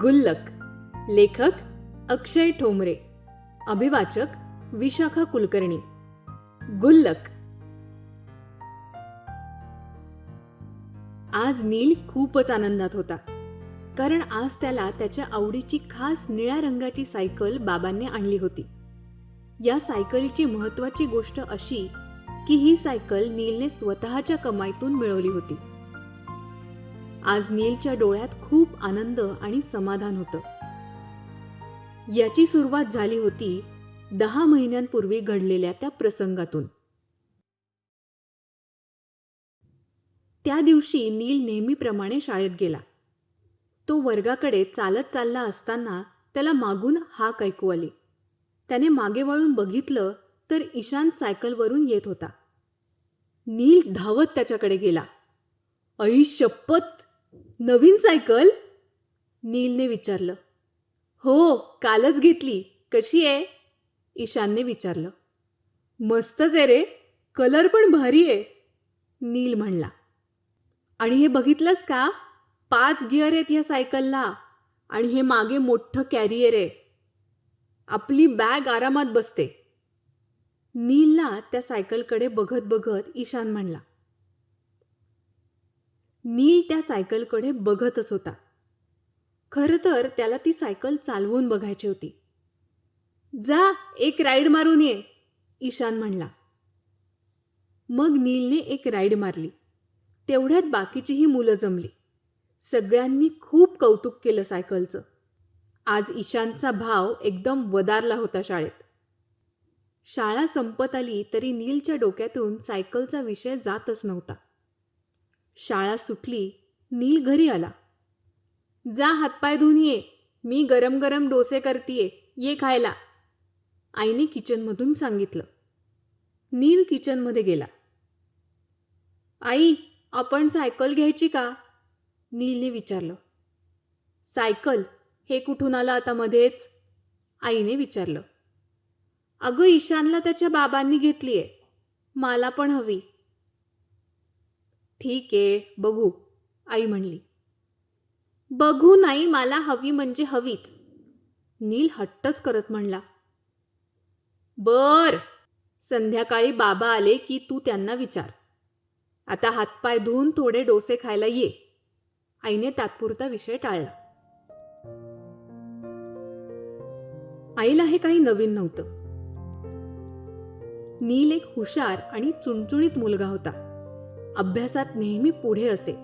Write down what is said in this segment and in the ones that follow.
गुल्लक लेखक अक्षय ठोंबरे अभिवाचक विशाखा कुलकर्णी. गुल्लक. आज नील खूपच आनंदात होता कारण आज त्याला त्याच्या आवडीची खास निळ्या रंगाची सायकल बाबांनी आणली होती. या सायकलीची महत्वाची गोष्ट अशी की ही सायकल नीलने स्वतःच्या कमाईतून मिळवली होती. आज नीलच्या डोळ्यात खूप आनंद आणि समाधान होतं. याची सुरुवात झाली होती दहा महिन्यांपूर्वी घडलेल्या त्या प्रसंगातून. त्या दिवशी नील नेहमीप्रमाणे शाळेत गेला. तो वर्गाकडे चालत चालला असताना त्याला मागून हाक ऐकू आली. त्याने मागे वळून बघितलं तर ईशान सायकलवरून येत होता. नील धावत त्याच्याकडे गेला. ऐ शपथ! नवीन सायकल? नीलने विचारलं. हो कालच घेतली. कशी आहे? ईशानने विचारलं. मस्तच आहे रे. कलर पण भारी आहे. नील म्हणला. आणि हे बघितलंस का? पाच गिअर आहेत ह्या सायकलला. आणि हे मागे मोठं कॅरियर आहे. आपली बॅग आरामात बसते. नीलला त्या सायकलकडे बघत बघत ईशान म्हणला नील त्या सायकलकडे बघतच होता. खरं तर त्याला ती सायकल चालवून बघायची होती. जा एक राईड मारून ये ईशान म्हणला. मग नीलने एक राईड मारली. तेवढ्यात बाकीचीही मुलं जमली. सगळ्यांनी खूप कौतुक केलं सायकलचं. आज ईशानचा भाव एकदम वदारला होता शाळेत. शाळा संपत आली तरी नीलच्या डोक्यातून सायकलचा विषय जातच नव्हता. शाळा सुटली नील घरी आला. जा हातपाय धुवून ये मी गरम गरम डोसे करतीये ये खायला. आईने किचनमधून सांगितलं. नील किचनमध्ये गेला. आई आपण सायकल घ्यायची का? नीलने विचारलं. सायकल? हे कुठून आलं आता मध्येच? आईने विचारलं. अगं ईशानला त्याच्या बाबांनी घेतलीये. मला पण हवी. ठीक आहे बघू आई म्हणली. बघू नाही मला हवी म्हणजे हवीच. नील हट्टच करत म्हणला. बर संध्याकाळी बाबा आले की तू त्यांना विचार. आता हातपाय धुवून थोडे डोसे खायला ये. आईने तात्पुरता विषय टाळला. आईला हे काही नवीन नव्हतं. नील एक हुशार आणि चुणचुणीत मुलगा होता. अभ्यासात नेहमी पुढे असे.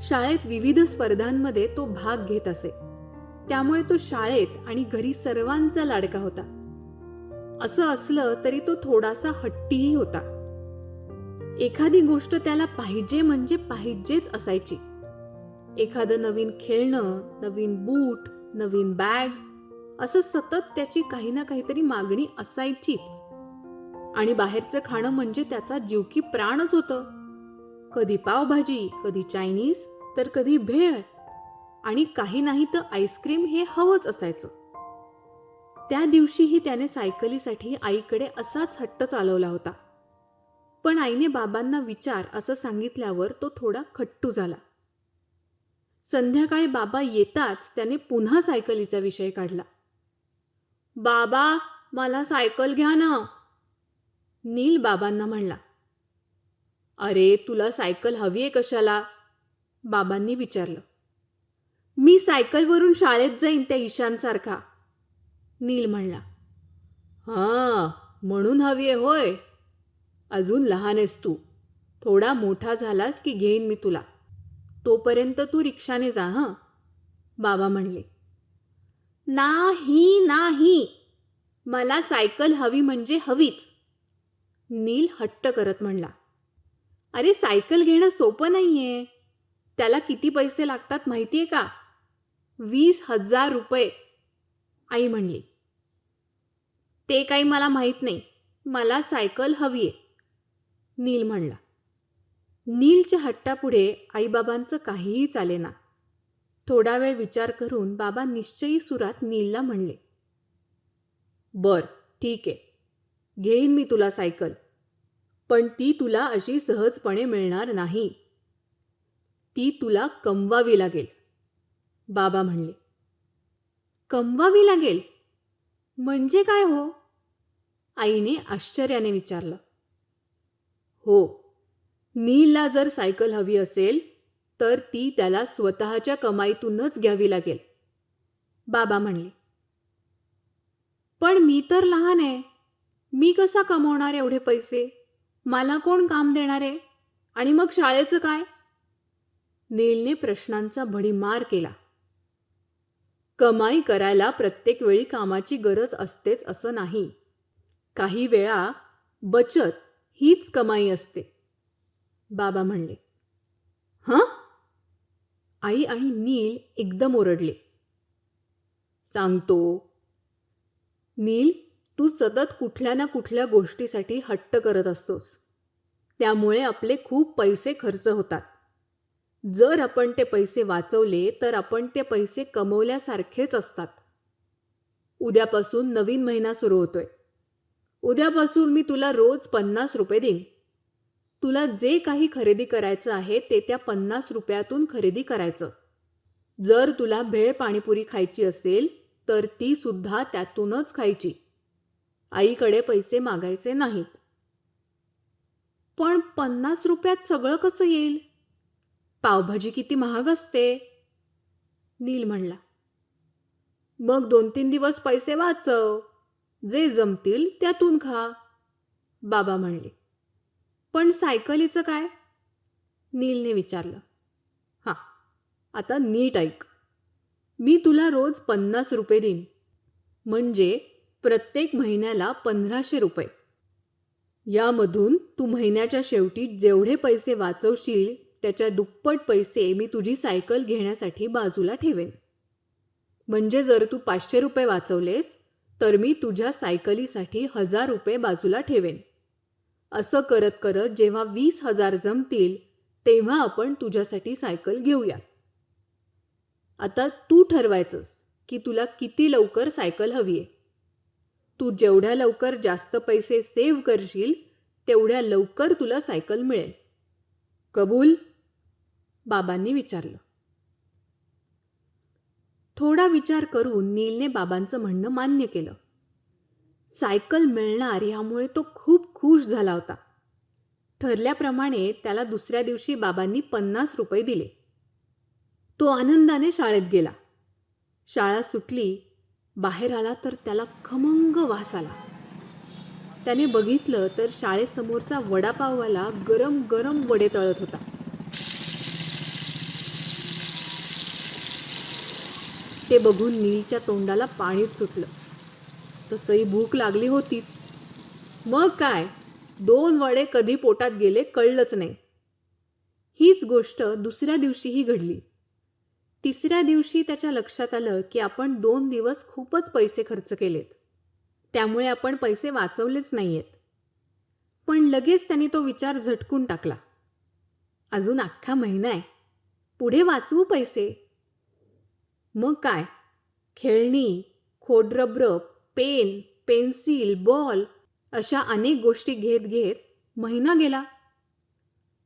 शाळेत विविध स्पर्धांमध्ये तो भाग घेत असे. त्यामुळे तो शाळेत आणि घरी सर्वांचा लाडका होता. असं असलं तरी तो थोडासा हट्टीही होता. एखादी गोष्ट त्याला पाहिजे म्हणजे पाहिजेच असायची. एखादं नवीन खेळणं नवीन बूट नवीन बॅग असं सतत त्याची काही ना काहीतरी मागणी असायचीच. आणि बाहेरचं खाणं म्हणजे त्याचा जीवकी प्राणच होतं. कधी पावभाजी कधी चायनीज तर कधी भेळ. आणि काही नाही तर आईस्क्रीम हे हवंच असायचं. त्या दिवशीही त्याने सायकलीसाठी आईकडे असाच हट्ट चालवला होता. पण आईने बाबांना विचार असं सांगितल्यावर तो थोडा खट्टू झाला. संध्याकाळी बाबा येताच त्याने पुन्हा सायकलीचा विषय काढला. बाबा मला सायकल घ्या ना. नील बाबांना म्हणला अरे तुला सायकल हवी आहे कशाला? बाबांनी विचारलं मी सायकलवरून शाळेत जाईन त्या ईशानसारखा नील म्हणला हां म्हणून हवी आहे होय. अजून लहान आहेस तू. थोडा मोठा झालास की घेईन मी तुला. तोपर्यंत तू रिक्षाने जा हं. बाबा म्हणले नाही नाही. मला सायकल हवी म्हणजे हवीच. नील हट्ट करत म्हणला अरे सायकल घेणं सोपं नाहीये. त्याला किती पैसे लागतात माहितीये का? वीस हजार रुपये. आई म्हणली ते काही मला माहीत नाही. मला सायकल हवी आहे नील म्हणला नीलच्या हट्टापुढे आईबाबांचं काहीही चालेना. थोडा वेळ विचार करून बाबा निश्चयी सुरात नीलला म्हणले बर ठीक आहे. घेईन मी तुला सायकल. पण ती तुला अशी सहजपणे मिळणार नाही. ती तुला कमवावी लागेल. बाबा म्हणले. कमवावी लागेल? म्हणजे काय हो? आईने आश्चर्याने विचारलं. हो नीलला जर सायकल हवी असेल तर ती त्याला स्वतःच्या कमाईतूनच घ्यावी लागेल. बाबा म्हणले. पण मी तर लहान आहे. मी कसा कमवणार एवढे पैसे? मला कोण काम देणार आहे? आणि मग शाळेचं काय? नीलने प्रश्नांचा भडीमार केला. कमाई करायला प्रत्येक वेळी कामाची गरज असतेच असं नाही. काही वेळा बचत हीच कमाई असते. बाबा म्हणले हं? आई आणि नील एकदम ओरडले. सांगतो. नील तू सतत कुठल्या ना कुठल्या गोष्टीसाठी हट्ट करत असतोस. त्यामुळे आपले खूप पैसे खर्च होतात. जर आपण ते पैसे वाचवले तर आपण ते पैसे कमवल्यासारखेच असतात. उद्यापासून नवीन महिना सुरू होतोय. उद्यापासून मी तुला रोज पन्नास रुपये देईन. तुला जे काही खरेदी करायचं आहे ते त्या पन्नास रुपयातून खरेदी करायचं. जर तुला भेळ पाणीपुरी खायची असेल तर ती सुद्धा त्यातूनच खायची. आईकडे पैसे मागायचे नाहीत. पण पन्नास रुपयात सगळं कसं येईल? पावभाजी किती महाग असते? नील म्हणला. मग दोन तीन दिवस पैसे वाचव. जे जमतील त्यातून खा. बाबा म्हणले. पण सायकलीचं काय? नीलने विचारलं. हां आता नीट ऐक. मी तुला रोज पन्नास रुपये देईन. म्हणजे प्रत्येक महिन्याला पंधराशे रुपये. यामधून तू महिन्याच्या शेवटी जेवढे पैसे वाचवशील त्याच्या दुप्पट पैसे मी तुझी सायकल घेण्यासाठी बाजूला ठेवेन. म्हणजे जर तू पाचशे रुपये वाचवलेस तर मी तुझ्या सायकलीसाठी हजार रुपये बाजूला ठेवेन. असं करत करत जेव्हा वीस हजार जमतील तेव्हा आपण तुझ्यासाठी सायकल घेऊया. आता तू ठरवायचंस की तुला किती लवकर सायकल हवी आहे तू जेवढ्या लवकर जास्त पैसे सेव्ह करशील तेवढ्या लवकर तुला सायकल मिळेल. कबूल? बाबांनी विचारलं. थोडा विचार करून नीलने बाबांचं म्हणणं मान्य केलं. सायकल मिळणार ह्यामुळे तो खूप खुश झाला होता. ठरल्याप्रमाणे त्याला दुसऱ्या दिवशी बाबांनी पन्नास रुपये दिले. तो आनंदाने शाळेत गेला. शाळा सुटली बाहेर आला तर त्याला खमंग वास आला. त्याने बघितलं तर शाळेसमोरचा वडापाववाला गरम गरम वडे तळत होता. ते बघून नीलच्या तोंडाला पाणीच सुटलं. तसंही भूक लागली होतीच. मग काय? दोन वडे कधी पोटात गेले कळलंच नाही. हीच गोष्ट दुसऱ्या दिवशीही घडली. तिसऱ्या दिवशी त्याच्या लक्षात आलं की आपण दोन दिवस खूपच पैसे खर्च केलेत. त्यामुळे आपण पैसे वाचवलेच नाही आहेत पण लगेच त्याने तो विचार झटकून टाकला. अजून अख्खा महिना आहे. पुढे वाचवू पैसे? मग काय? खेळणी खोडरबर पेन पेन्सिल बॉल अशा अनेक गोष्टी घेत घेत महिना गेला.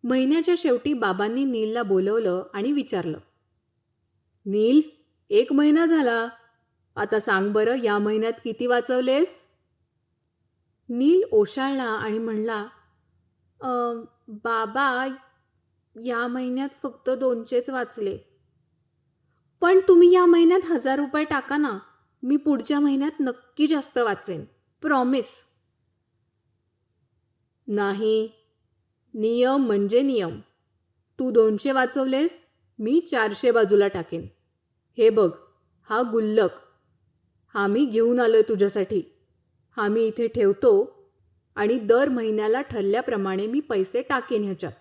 महिन्याच्या शेवटी बाबांनी नीलला बोलवलं आणि विचारलं. नील एक महिना झाला. आता सांग बरं या महिन्यात किती वाचवलेस? नील ओशाळला आणि म्हणला बाबा या महिन्यात फक्त दोनशेच वाचले. पण तुम्ही या महिन्यात हजार रुपये टाका ना मी पुढच्या महिन्यात नक्की जास्त वाचेन. प्रॉमिस नाही. नियम म्हणजे नियम. तू दोनशे वाचवलेस मी चारशे बाजूला टाकेन. हे बघ हा गुल्लक. आम्ही घेऊन आलो आहे तुझ्यासाठी. हा मी इथे ठेवतो आणि दर महिन्याला ठरल्याप्रमाणे मी पैसे टाकेन ह्याच्यात.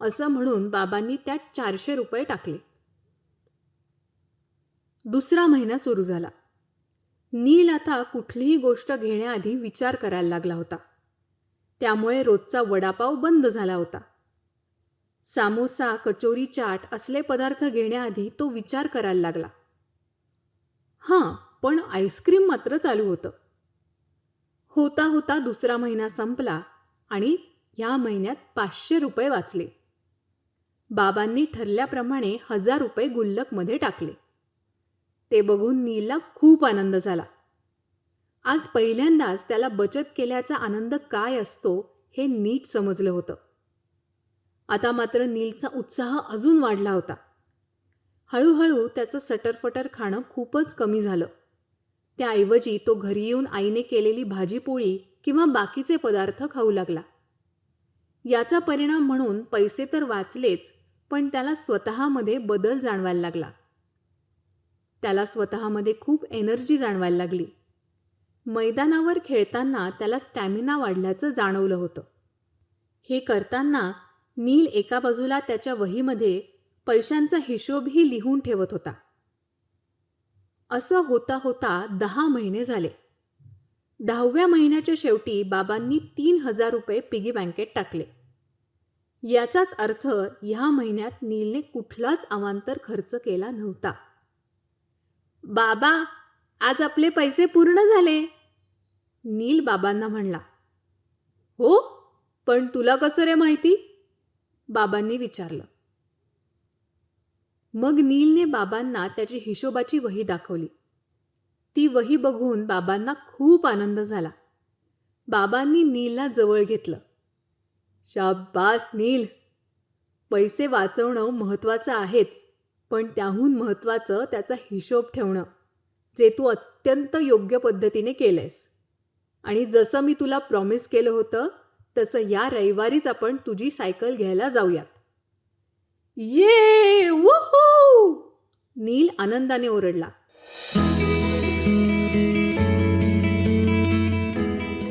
असं म्हणून बाबांनी त्यात चारशे रुपये टाकले. दुसरा महिना सुरू झाला. नील आता कुठलीही गोष्ट घेण्याआधी विचार करायला लागला होता. त्यामुळे रोजचा वडापाव बंद झाला होता. सामोसा कचोरी चाट असले पदार्थ घेण्याआधी तो विचार करायला लागला. हां पण आईस्क्रीम मात्र चालू होतं. होता होता दुसरा महिना संपला आणि ह्या महिन्यात पाचशे रुपये वाचले. बाबांनी ठरल्याप्रमाणे हजार रुपये गुल्लकमध्ये टाकले. ते बघून नीलला खूप आनंद झाला. आज पहिल्यांदाच त्याला बचत केल्याचा आनंद काय असतो हे नीट समजलं होतं. आता मात्र नीलचा उत्साह अजून वाढला होता. हळूहळू त्याचं सटरफटर खाणं खूपच कमी झालं. त्याऐवजी तो घरी येऊन आईने केलेली भाजीपोळी किंवा बाकीचे पदार्थ खाऊ लागला. याचा परिणाम म्हणून पैसे तर वाचलेच पण त्याला स्वतःमध्ये बदल जाणवायला लागला. त्याला स्वतःमध्ये खूप एनर्जी जाणवायला लागली. मैदानावर खेळताना त्याला स्टॅमिना वाढल्याचं जाणवलं होतं. हे करताना नील एका बाजूला त्याच्या वहीमध्ये पैशांचा हिशोबही लिहून ठेवत होता. असं होता होता दहा महिने झाले. दहाव्या महिन्याच्या शेवटी बाबांनी तीन हजार रुपये पिगी बँकेत टाकले. याचाच अर्थ ह्या महिन्यात नीलने कुठलाच अवांतर खर्च केला नव्हता. बाबा आज आपले पैसे पूर्ण झाले. नील बाबांना म्हणला हो पण तुला कसं रे माहिती? बाबांनी विचारलं. मग नीलने बाबांना त्याची हिशोबाची वही दाखवली. ती वही बघून बाबांना खूप आनंद झाला. बाबांनी नीलला जवळ घेतलं. शाबास नील! पैसे वाचवणं महत्त्वाचं आहेच पण त्याहून महत्त्वाचं त्याचा हिशोब ठेवणं जे तू अत्यंत योग्य पद्धतीने केलंयस. आणि जसं मी तुला प्रॉमिस केलं होतं तसं या रविवारीच आपण तुझी सायकल घ्यायला जाऊयात. ये वूहू! नील आनंदाने ओरडला.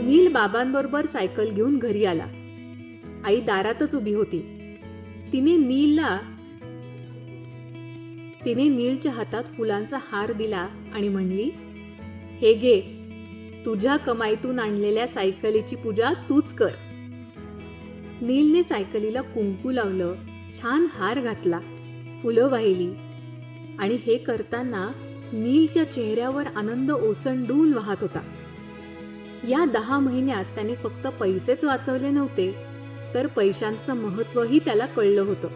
नील बाबांबरोबर सायकल घेऊन घरी आला. आई दारातच उभी होती. तिने नीलला तिने नीलच्या हातात फुलांचा हार दिला आणि म्हणली हे घे तुझ्या कमाईतून आणलेल्या सायकलीची पूजा तूच कर. नीलने सायकलीला कुंकू लावलं छान हार घातला फुलं वाहिली. आणि हे करताना नीलच्या चेहऱ्यावर आनंद ओसंडून वाहत होता. या दहा महिन्यात त्याने फक्त पैसेच वाचवले नव्हते तर पैशांचं महत्त्वही त्याला कळलं होतं.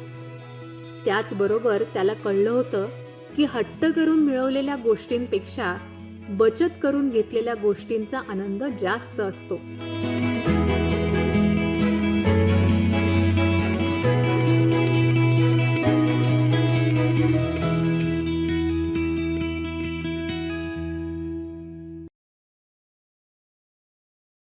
त्याचबरोबर त्याला कळलं होतं की हट्ट करून मिळवलेल्या गोष्टींपेक्षा बचत करून घेतलेल्या गोष्टींचा आनंद जास्त असतो.